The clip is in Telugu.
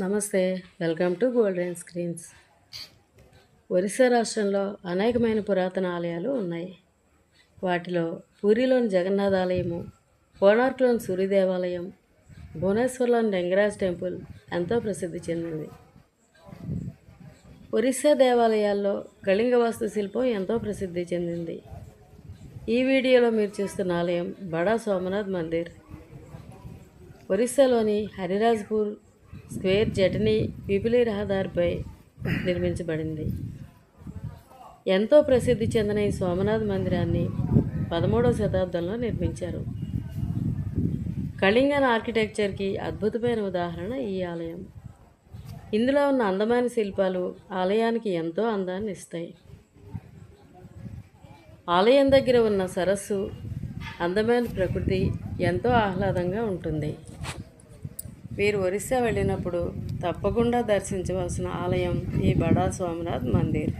నమస్తే welcome to Golden Screens. Orissa రాష్ట్రంలో అనేకమైన పురాతన ఆలయాలు ఉన్నాయి. వాటిలో పూరిలోని జగన్నాథ ఆలయము కోణార్క్లోని సూర్య దేవాలయం భువనేశ్వర్లోని లింగరాజ్ టెంపుల్ ఎంతో ప్రసిద్ధి చెందింది. ఒరిస్సా దేవాలయాల్లో కళింగ వాస్తుశిల్పం ఎంతో ప్రసిద్ధి చెందింది. ఈ వీడియోలో మీరు చూస్తున్న ఆలయం బడా సోమనాథ్ మందిర్. ఒరిస్సాలోని హరిరాజ్పూర్ స్క్వేర్ జటనీ విపులి రహదారిపై నిర్మించబడింది. ఎంతో ప్రసిద్ధి చెందిన ఈ సోమనాథ్ మందిరాన్ని పదమూడవ శతాబ్దంలో నిర్మించారు. కళింగన్ ఆర్కిటెక్చర్కి అద్భుతమైన ఉదాహరణ ఈ ఆలయం. ఇందులో ఉన్న అందమైన శిల్పాలు ఆలయానికి ఎంతో అందాన్ని ఇస్తాయి. ఆలయం దగ్గర ఉన్న సరస్సు అందమైన ప్రకృతి ఎంతో ఆహ్లాదంగా ఉంటుంది. వీరు ఒరిస్సా వెళ్ళినప్పుడు తప్పకుండా దర్శించవలసిన ఆలయం ఈ బడా సోమనాథ్ మందిర్.